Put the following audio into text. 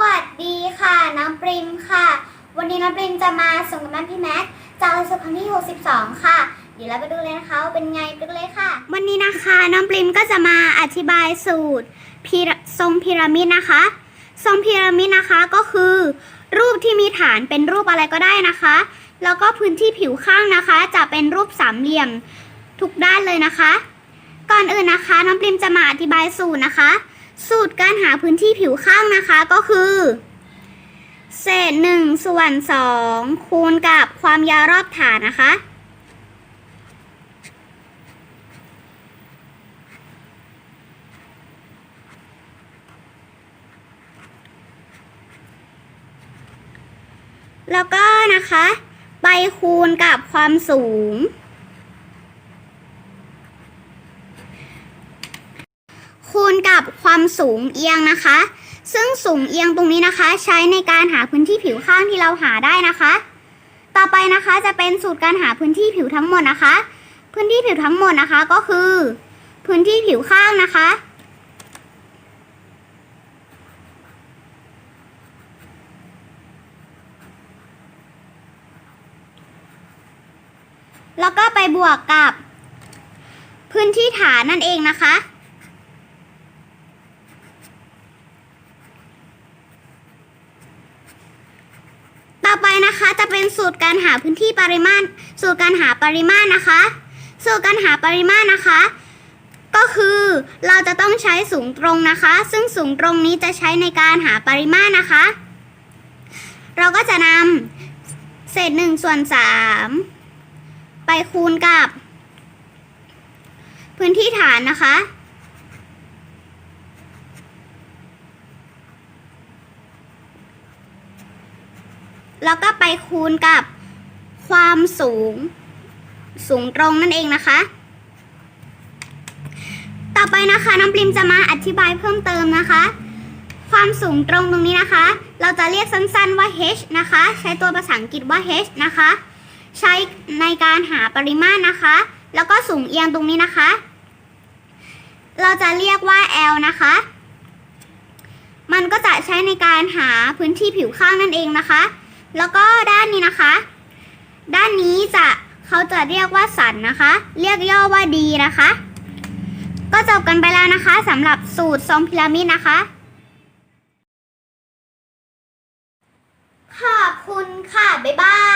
วัสดีค่ะ น้องปริมค่ะ วันนี้น้องปริมจะมาส่งกันบ้านพี่แม็กซ์จากหลักสูตรครั้งที่ 62 ค่ะ เดี๋ยวเราไปดูเลยนะคะว่าเป็นไงไปดูเลยค่ะ วันนี้นะคะน้องปริมก็จะมาอธิบายสูตรพีระทรงพีระมิดนะคะ ทรงพีระมิดนะคะก็คือ รูปที่มีฐานเป็นรูปอะไรก็ได้นะคะ แล้วก็พื้นที่ผิวข้างนะคะ จะเป็นรูปสามเหลี่ยมทุกด้านเลยนะคะ ก่อนอื่นนะคะ น้องปริมจะมาอธิบายสูตรนะคะ สูตรการหาพื้นที่ผิวข้างนะคะก็คือ เศษหนึ่งส่วนสองคูณกับความยาวรอบฐานนะคะ แล้วก็นะคะ ไปคูณกับความสูง คูณกับความสูงเอียงนะคะ ซึ่งสูงเอียงตรงนี้นะคะ ใช้ในการหาพื้นที่ผิวข้างที่เราหาได้นะคะ ต่อไปนะคะจะเป็นสูตรการหาพื้นที่ผิวทั้งหมดนะคะ พื้นที่ผิวทั้งหมดนะคะก็คือ พื้นที่ผิวข้างนะคะ แล้วก็ไปบวกกับพื้นที่ฐานนั่นเองนะคะ ต่อไป นะคะจะเป็นสูตรการหาพื้นที่ปริมาณสูตรการหาปริมาณนะคะ สูตรการหาปริมาณนะคะ ก็คือเราจะต้องใช้สูงตรงนะคะ ซึ่งสูงตรงนี้จะใช้ในการหาปริมาณนะคะ เราก็จะนำเศษหนึ่งส่วนสามไปคูณกับ พื้นที่ฐานนะคะ แล้วก็ไปคูณกับความสูง สูงตรงนั่นเองนะคะ ต่อไปนะคะน้องปริมจะมาอธิบายเพิ่มเติมนะคะ ความสูงตรงตรงนี้นะคะ เราจะเรียกสั้นๆว่า h นะคะ ใช้ตัวภาษาอังกฤษว่า h นะคะ ใช้ในการหาปริมาณนะคะ แล้วก็สูงเอียงตรงนี้นะคะ เราจะเรียกว่า L นะคะ มันก็จะใช้ในการหาพื้นที่ผิวข้างนั่นเองนะคะ แล้วก็ด้านนี้นะคะ ด้านนี้จะเขาจะเรียกว่าสันนะคะ เรียกย่อว่าดีนะคะ ก็จบกันไปแล้วนะคะสำหรับสูตรทรงพีระมิดนะคะ ขอบคุณค่ะ บ๊ายบาย